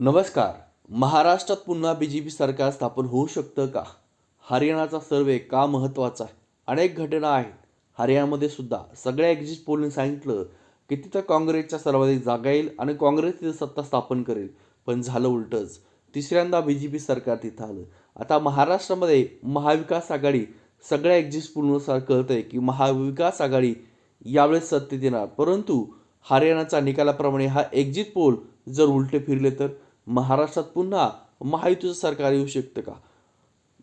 नमस्कार. महाराष्ट्रात पुन्हा बी जे पी सरकार स्थापन होऊ शकतं का? हरियाणाचा सर्वे का महत्त्वाचा आहे? अनेक घटना आहेत. हरियाणामध्ये सुद्धा सगळ्या एक्झिट पोलने सांगितलं की तिथं काँग्रेसच्या सर्वाधिक जागा येईल आणि काँग्रेस तिथं सत्ता स्थापन करेल. पण झालं उलटंच. तिसऱ्यांदा बी जे पी सरकार तिथं आलं. आता महाराष्ट्रामध्ये महाविकास आघाडी सगळ्या एक्झिट पोलनुसार कळतंय की महाविकास आघाडी यावेळेस सत्तेत येणार. परंतु हरियाणाच्या निकालाप्रमाणे हा एक्झिट पोल जर उलटे फिरले तर? महाराष्ट्रात पुन्हा महायुतीचं सरकार येऊ शकतं का?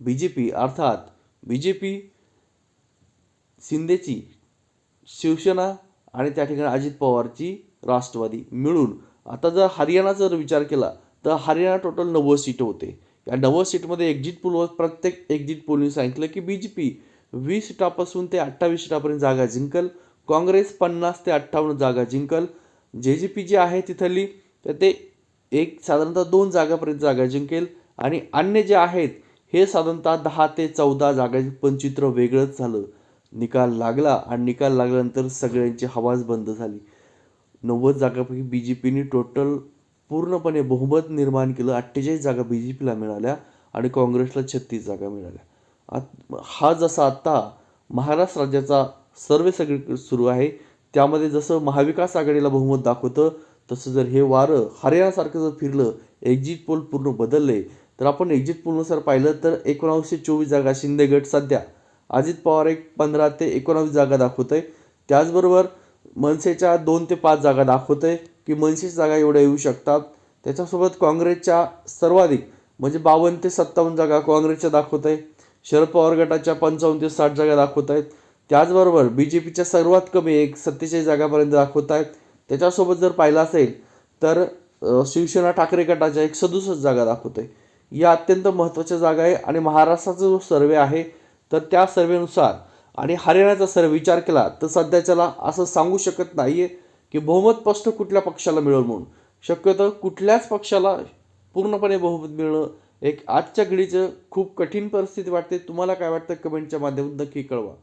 बी जे पी अर्थात बी जे पी शिंदेची शिवसेना आणि त्या ठिकाणी अजित पवारची राष्ट्रवादी मिळून. आता जर हरियाणाचा जर विचार केला तर हरियाणा टोटल नव्वद सीटं होते. या नव्वद सीटमध्ये एक्झिट पोलवर प्रत्येक एक्झिट पोलने सांगितलं की बी जे पी वीस सीटापासून ते अठ्ठावीस सीटापर्यंत जागा जिंकल. काँग्रेस पन्नास ते अठ्ठावन्न जागा जिंकल. जे जे पी जी आहे तिथली तर ते एक साधारणतः दोन जागापर्यंत जागा जिंकेल आणि अन्य जे आहेत हे साधारणतः दहा ते चौदा जागा पण चित्र वेगळंच झालं. निकाल लागला आणि निकाल लागल्यानंतर सगळ्यांची हवाच बंद झाली. नव्वद जागापैकी बी जे पीने टोटल पूर्णपणे बहुमत निर्माण केलं. अठ्ठेचाळीस जागा बी जे पीला मिळाल्या आणि काँग्रेसला छत्तीस जागा मिळाल्या. आत हा जसा आत्ता महाराष्ट्र राज्याचा सर्वे सगळी सुरू आहे त्यामध्ये जसं महाविकास आघाडीला बहुमत दाखवतं तसं जर हे वारं हरियाणासारखं जर फिरलं एक्झिट पोल पूर्ण बदलले तर आपण एक्झिट पोलनुसार पाहिलं तर एकोणावीसशे चोवीस जागा शिंदे गट सध्या. अजित पवार एक पंधरा ते एकोणावीस जागा दाखवत आहे त्याचबरोबर मनसेच्या दोन ते पाच जागा दाखवत आहे की मनसेच्या जागा एवढ्या येऊ शकतात. त्याच्यासोबत काँग्रेसच्या सर्वाधिक म्हणजे बावन्न ते सत्तावन्न जागा काँग्रेसच्या दाखवत आहे शरद पवार गटाच्या पंचावन्न ते साठ जागा दाखवत आहेत त्याचबरोबर बी जे पीच्या सर्वात कमी एक सत्तेचाळीस जागापर्यंत दाखवत आहेत त्याच्यासोबत जर पाहिलं असेल तर शिवसेना ठाकरे गटाच्या एक सदुसष्ट जागा दाखवतो आहे या अत्यंत महत्त्वाच्या जागा आहे आणि महाराष्ट्राचा जो सर्वे आहे तर त्या सर्वेनुसार आणि हरियाणाचा सर्वे विचार केला तर सध्याच्याला असं सांगू शकत नाही आहे की बहुमत स्पष्ट कुठल्या पक्षाला मिळेल म्हणून. शक्यतो कुठल्याच पक्षाला पूर्णपणे बहुमत मिळणं एक आजच्या घडीचं खूप कठीण परिस्थिती वाटते. तुम्हाला काय वाटतं? कमेंटच्या माध्यमातून नक्की कळवा.